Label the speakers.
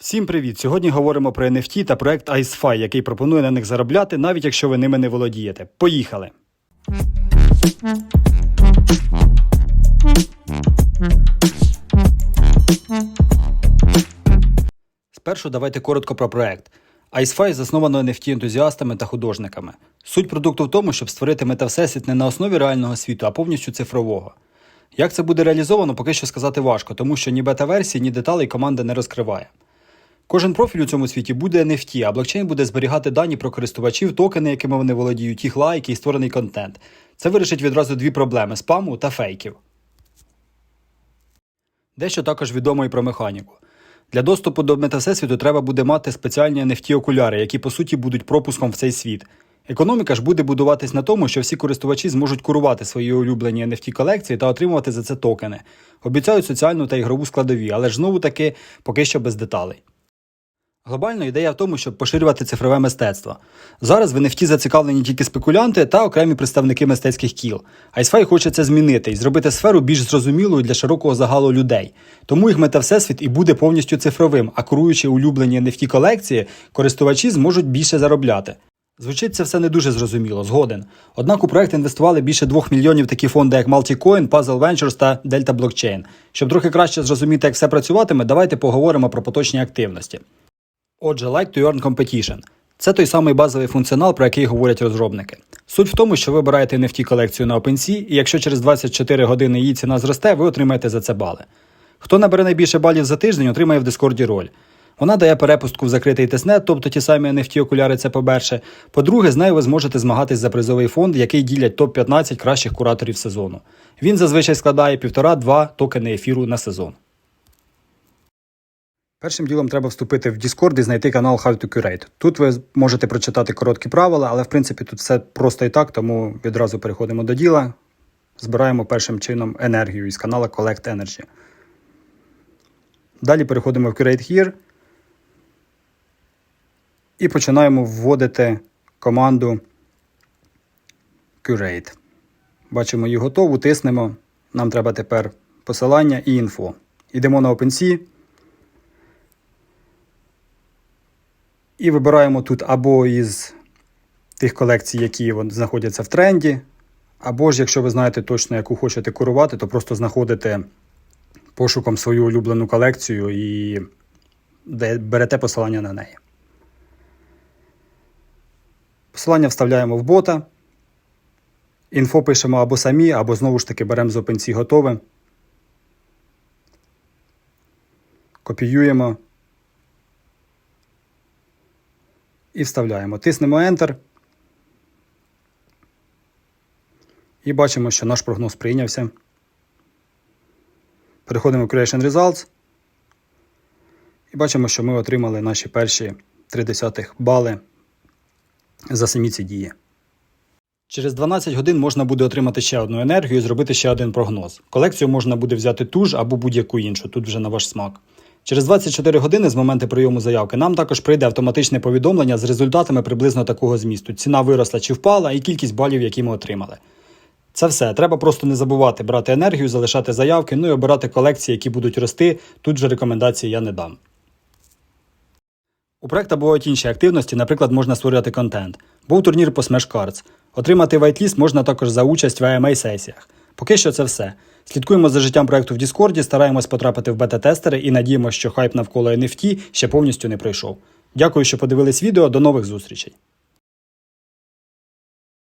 Speaker 1: Всім привіт! Сьогодні говоримо про NFT та проект IceFi, який пропонує на них заробляти, навіть якщо ви ними не володієте. Поїхали! Спершу давайте коротко про проект. IceFi засновано NFT ентузіастами та художниками. Суть продукту в тому, щоб створити метавсесвіт не на основі реального світу, а повністю цифрового. Як це буде реалізовано, поки що сказати важко, тому що ні бета-версії, ні деталей команда не розкриває. Кожен профіль у цьому світі буде NFT, а блокчейн буде зберігати дані про користувачів, токени, якими вони володіють, їх лайки і створений контент. Це вирішить відразу дві проблеми спаму та фейків. Дещо також відомо і про механіку. Для доступу до метавсесвіту треба буде мати спеціальні NFT-окуляри, які по суті будуть пропуском в цей світ. Економіка ж буде будуватись на тому, що всі користувачі зможуть курувати свої улюблені NFT колекції та отримувати за це токени. Обіцяють соціальну та ігрову складові, але ж знову таки поки що без деталей. Глобально ідея в тому, щоб поширювати цифрове мистецтво. Зараз в NFT зацікавлені тільки спекулянти та окремі представники мистецьких кіл. Айсфай хоче це змінити і зробити сферу більш зрозумілою для широкого загалу людей. Тому їх мета-всесвіт і буде повністю цифровим, а куруючи улюблені NFT колекції, користувачі зможуть більше заробляти. Звучить це все не дуже зрозуміло, згоден. Однак у проект інвестували більше 2 мільйонів такі фонди, як Multicoin, Puzzle Ventures та Delta Blockchain. Щоб трохи краще зрозуміти, як все працюватиме, давайте поговоримо про поточні активності. Отже, Like to Earn Competition. Це той самий базовий функціонал, про який говорять розробники. Суть в тому, що ви обираєте NFT колекцію на OpenSea, і якщо через 24 години її ціна зросте, ви отримаєте за це бали. Хто набере найбільше балів за тиждень, отримає в Discord роль. Вона дає перепустку в закритий тестнет, тобто ті самі NFT окуляри, це по-перше. По-друге, з нею ви зможете змагатись за призовий фонд, який ділять топ-15 кращих кураторів сезону. Він зазвичай складає 1,5-2 токени ефіру на сезон. Першим ділом треба вступити в Discord і знайти канал How to Curate. Тут ви можете прочитати короткі правила, але в принципі тут все просто і так, тому відразу переходимо до діла. Збираємо першим чином енергію із канала Collect Energy. Далі переходимо в Curate Here і починаємо вводити команду Curate. Бачимо її готову, тиснемо. Нам треба тепер посилання і інфо. Йдемо на OpenSea. І вибираємо тут або із тих колекцій, які знаходяться в тренді, або ж, якщо ви знаєте точно, яку хочете курувати, то просто знаходите пошуком свою улюблену колекцію і берете посилання на неї. Посилання вставляємо в бота. Інфо пишемо або самі, або знову ж таки беремо з OpenSea готове. Копіюємо. І вставляємо. Тиснемо Enter. І бачимо, що наш прогноз прийнявся. Переходимо в Creation Results. І бачимо, що ми отримали наші перші 0,3 бали за самі ці дії. Через 12 годин можна буде отримати ще одну енергію і зробити ще один прогноз. Колекцію можна буде взяти ту ж або будь-яку іншу, тут вже на ваш смак. Через 24 години з моменту прийому заявки нам також прийде автоматичне повідомлення з результатами приблизно такого змісту. Ціна виросла чи впала, і кількість балів, які ми отримали. Це все. Треба просто не забувати брати енергію, залишати заявки, ну і обирати колекції, які будуть рости. Тут же рекомендації я не дам. У проекта бувають інші активності, наприклад, можна створювати контент. Був турнір по Smash Cards. Отримати вайтліст можна також за участь в AMA сесіях. Поки що це все. Слідкуємо за життям проекту в Діскорді, стараємось потрапити в бета-тестери і надіємося, що хайп навколо NFT ще повністю не пройшов. Дякую, що подивились відео. До нових зустрічей!